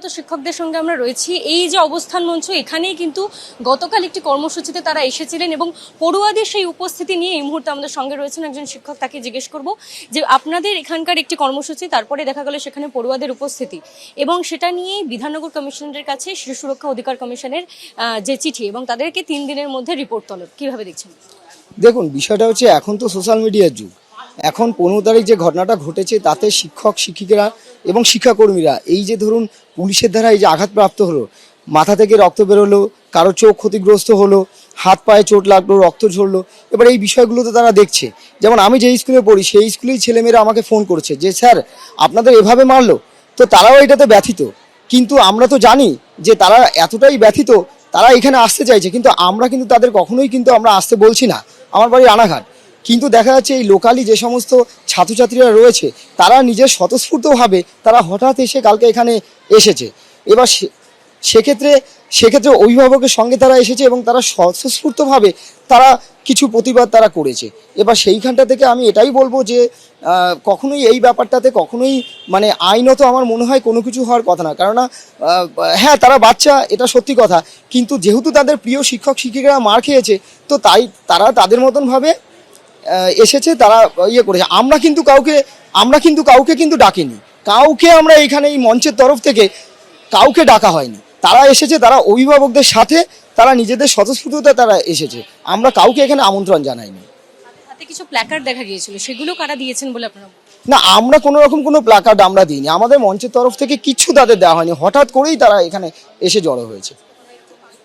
আন্দোলনরত শিক্ষকদের সঙ্গে আমরা রয়েছি। এই যে অবস্থান মঞ্চ, এখানেই কিন্তু গতকাল একটি কর্মসূচিতে তারা এসেছিলেন এবং পড়ুয়াদের সেই উপস্থিতি নিয়ে এই মুহূর্তে আমাদের সঙ্গে রয়েছেন একজন শিক্ষক, তাকে জিজ্ঞেস করব যে আপনাদের এখানকার একটি কর্মসূচি, তারপরে দেখা গেল সেখানে পড়ুয়াদের উপস্থিতি এবং সেটা নিয়ে বিধাননগর কমিশনারের কাছে শিশু সুরক্ষা অধিকার কমিশনের যে চিঠি এবং তাদেরকে তিন দিনের মধ্যে রিপোর্ট তলব কীভাবে দেখছেন? দেখুন, বিষয়টা হচ্ছে এখন তো সোশ্যাল মিডিয়ার যুগ। এখন পনেরো তারিখ যে ঘটনাটা ঘটেছে, তাতে শিক্ষক, শিক্ষিকারা এবং শিক্ষাকর্মীরা, এই যে ধরুন পুলিশের দ্বারা এই যে আঘাতপ্রাপ্ত হলো, মাথা থেকে রক্ত বেরোলো, কারও চোখ ক্ষতিগ্রস্ত হলো, হাত পায়ে চোট লাগল, রক্ত ঝরলো, এবার এই বিষয়গুলো তো তারা দেখছে। যেমন আমি যেই স্কুলে পড়ি, সেই স্কুলেই ছেলেমেয়েরা আমাকে ফোন করছে যে, স্যার, আপনাদের এভাবে মারলো? তো তারাও এটাতে ব্যথিত। কিন্তু আমরা তো জানি যে তারা এতটাই ব্যথিত, তারা এখানে আসতে চাইছে, কিন্তু আমরা কিন্তু তাদের কখনোই কিন্তু আমরা আসতে বলছি না। আমার বাড়ি রানাঘাট। কিন্তু দেখা যাচ্ছে এই লোকালি যে সমস্ত ছাত্রছাত্রীরা রয়েছে, তারা নিজের স্বতঃস্ফূর্তভাবে তারা হঠাৎ এসে কালকে এখানে এসেছে। এবার সেক্ষেত্রে সেক্ষেত্রে অভিভাবকের সঙ্গে তারা এসেছে এবং তারা স্বতঃস্ফূর্তভাবে তারা কিছু প্রতিবাদ তারা করেছে। এবার সেইখানটা থেকে আমি এটাই বলব যে কখনোই এই ব্যাপারটাতে কখনোই মানে আইনত আমার মনে হয় কোনো কিছু হওয়ার কথা না। কেননা হ্যাঁ তারা বাচ্চা, এটা সত্যি কথা। কিন্তু যেহেতু তাদের প্রিয় শিক্ষক, শিক্ষিকারা মার খেয়েছে, তো তাই তারা তাদের মতনভাবে এসেছে তারা ইয়ে করেছে। আমরা কিন্তু কাউকে আমরা কিন্তু কাউকে কিন্তু ডাকিনি। কাউকে আমরা এখানে এই মঞ্চের তরফ থেকে কাউকে ডাকা হয়নি। তারা এসেছে তারা অভিভাবকদের সাথে তারা নিজেদের স্বতঃস্ফূর্ততা তারা এসেছে। আমরা কাউকে এখানে আমন্ত্রণ জানাইনি। কিছু প্ল্যাকার্ড দেখা গিয়েছিল সেগুলো কারা দিয়েছেন বলে আপনারা না আমরা কোনো রকম কোনো প্লাকার্ড আমরা দিইনি। আমাদের মঞ্চের তরফ থেকে কিচ্ছু তাদের দেওয়া হয়নি। হঠাৎ করেই তারা এখানে এসে জড়ো হয়েছে।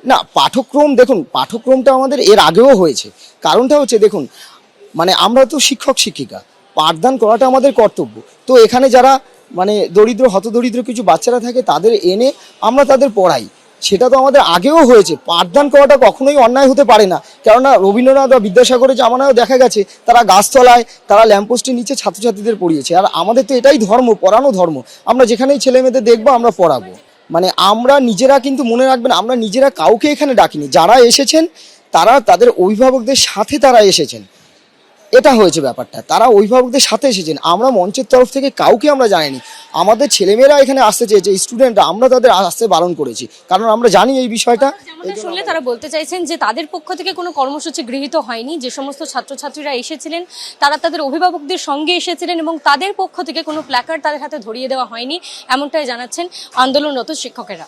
না পাঠক্রম দেখুন পাঠক্রমটা আমাদের এর আগেও হয়েছে। কারণটা হচ্ছে দেখুন মানে আমরা তো শিক্ষক, শিক্ষিকা। পাঠদান করাটা আমাদের কর্তব্য। তো এখানে যারা মানে দরিদ্র, হতদরিদ্র কিছু বাচ্চারা থাকে, তাদের এনে আমরা তাদের পড়াই। সেটা তো আমাদের আগেও হয়েছে। পাঠদান করাটা কখনোই অন্যায় হতে পারে না। কেননা রবীন্দ্রনাথ বা বিদ্যাসাগরের জামানায়ও দেখা গেছে, তারা গাছতলায় তারা ল্যাম্পোস্টের নিচে ছাত্রছাত্রীদের পড়িয়েছে। আর আমাদের তো এটাই ধর্ম, পড়ানো ধর্ম। আমরা যেখানেই ছেলে মেয়েদের দেখব, আমরা পড়াবো। মানে আমরা নিজেরা কিন্তু মনে রাখবেন, আমরা নিজেরা কাউকে এখানে ডাকিনি। যারা এসেছেন, তারা, তাদের অভিভাবকদের সাথে তারা এসেছেন। এটা হয়েছে ব্যাপারটা। তারা অভিভাবকদের সাথে এসেছেন। আমরা মঞ্চের তরফ থেকে কাউকে আমরা জানাইনি আমাদের ছেলেমেয়েরা এখানে আসতে চেয়েছে স্টুডেন্টরা আমরা তাদের আসতে বারণ করেছি। কারণ আমরা জানি এই বিষয়টা। শুনলে তারা বলতে চাইছেন যে, তাদের পক্ষ থেকে কোনো কর্মসূচি গৃহীত হয়নি। যে সমস্ত ছাত্রছাত্রীরা এসেছিলেন, তারা তাদের অভিভাবকদের সঙ্গে এসেছিলেন এবং তাদের পক্ষ থেকে কোনো প্ল্যাকার্ড তাদের হাতে ধরিয়ে দেওয়া হয়নি, এমনটাই জানাচ্ছেন আন্দোলনরত শিক্ষকেরা।